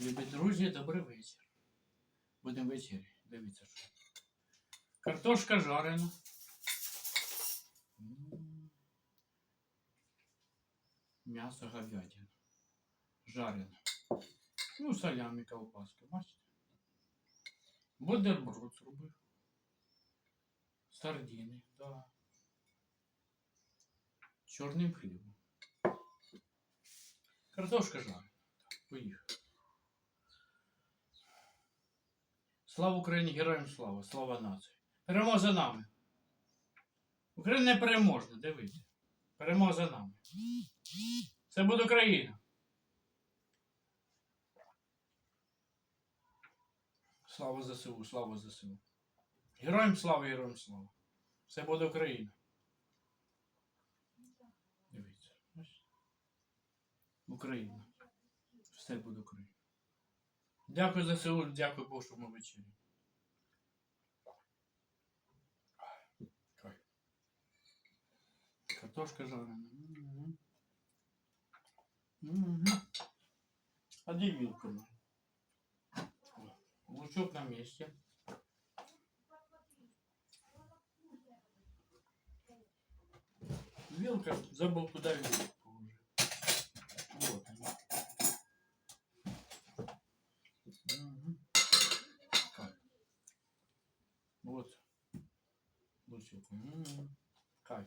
Любі друзі, добрий вечір. Будемо вечері. Дивіться, що. Картошка жарена. М'ясо говядина. Жарене. Ну, салямі колбаски, бачите? Бутерброд зробив. Сардини, да. Чорним хлібом. Картошка жарена. Поїхали. Слава Україні, героям слава, слава нації. Перемога за нами. Україна не переможна, дивіться. Перемога за нами. Це буде Україна. Слава ЗСУ, слава ЗСУ. Героям слава, героям слава. Це буде Україна. Дивіться. Україна. Все буде Україна. Дякую ЗСУ, дякую Богу, що ми вечері. Картошка жарена. А где вилка? Лучок на месте. Вилка, забыл куда вилку положить. Вот она. Мгм. Так. Вот. Лучок. М, Кайф.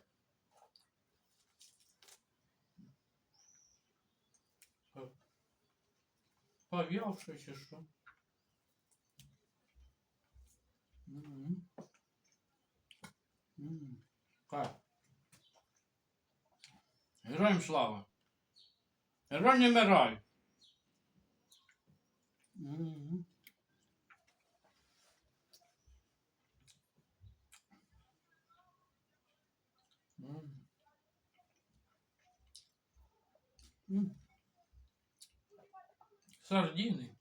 По- Повявший чи що? Мгм. М, Кайф. Героям слава. Герой не вмирай. Мгм. М. М. Сардины.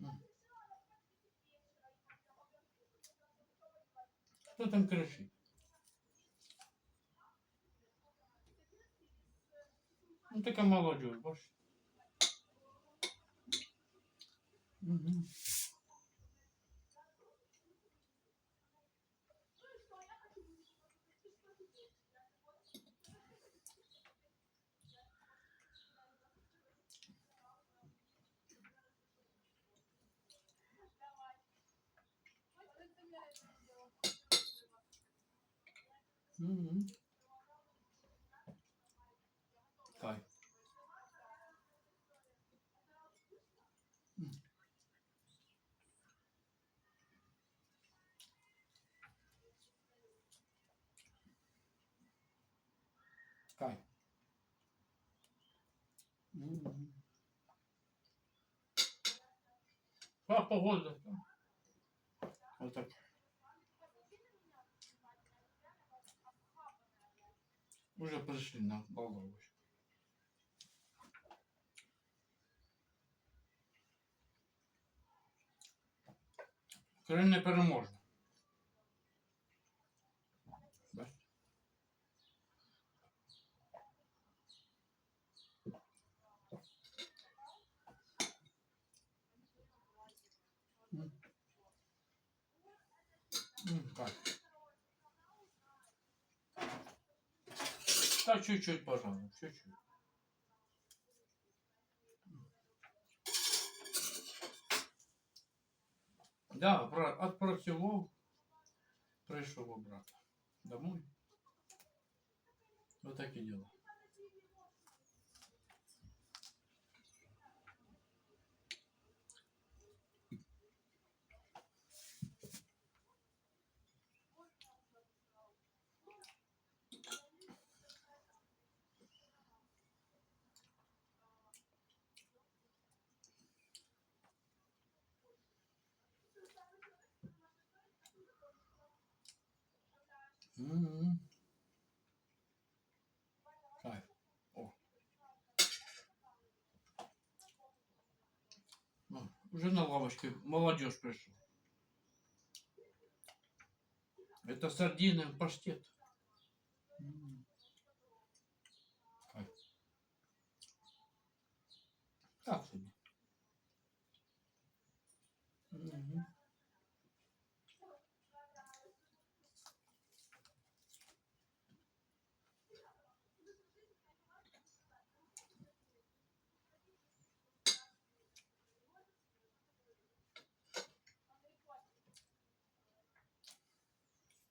М. Кто там кричит? Ну, такая молодежь, бачиш. Угу. Угу. Кайф. М. Кайф. Мгм. А погода? Вот так. Уже пришли на Болдович. Україна не переможна. Бачите? М. М, Так. Так, чуть-чуть, пожалуй, чуть-чуть. Да, про- отпрацював, прийшов обратно. Домой. Вот так и М. Кайф. О. Ну, Уже на лавочке молодежь пришла. Это сардины паштет. М. Кайф. Так собі. Угу.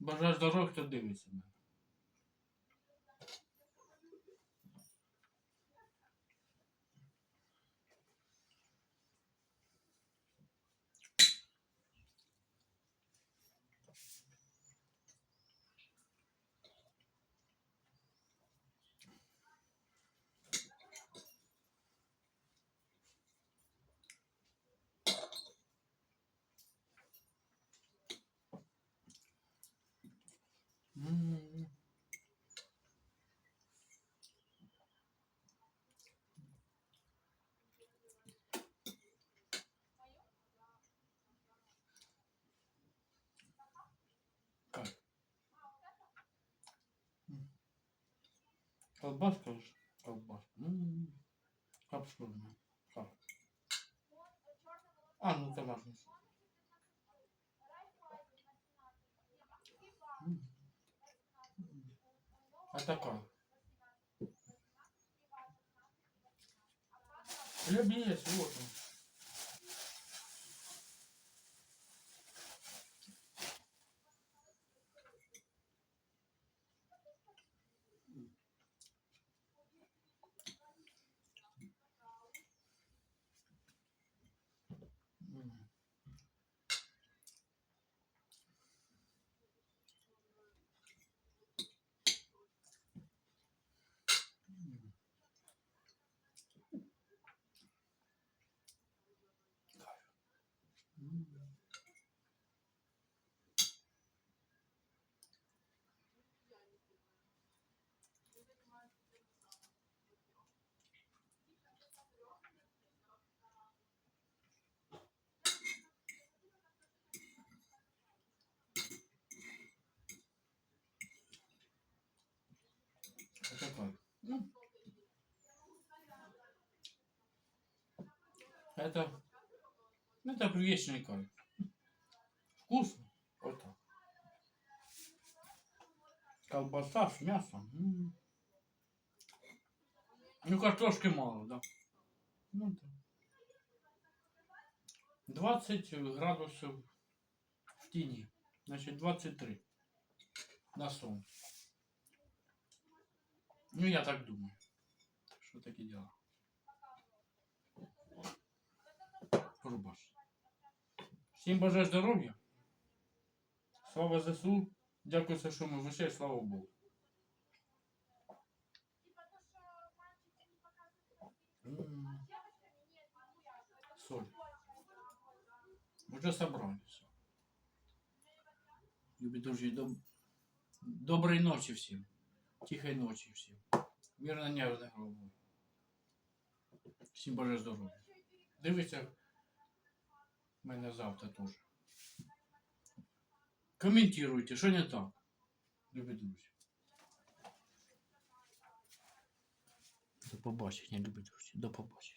Бажаю здоров'я, хто дивиться мене. Колбаска же. Колбаска. М. Абсурдно. Как? А, ну. М. А такая. Хлеб есть, вот он. Это как? Ну, это, это привечный кайф. Вкусно. Вот так. Колбаса с мясом. М. Ну, картошки мало, да. Ну, да. 20 градусов в тени. Значит, 23 на солнце. Ну, я так думаю. Что такие дела. Рубаш. Всім бажаю здоров'я. Слава ЗСУ. Дякую за що ми вище, слава Богу. М. Соль. Уже собрались. Любі друзі, доб... доброї ночі всім. Тихої ночі всім. Мирно нервне головою. Всім боже здоров'я. Дивіться мене завтра теж. Коментуйте, що не так. Любі друзі. До побачення, любі друзі. До побачення.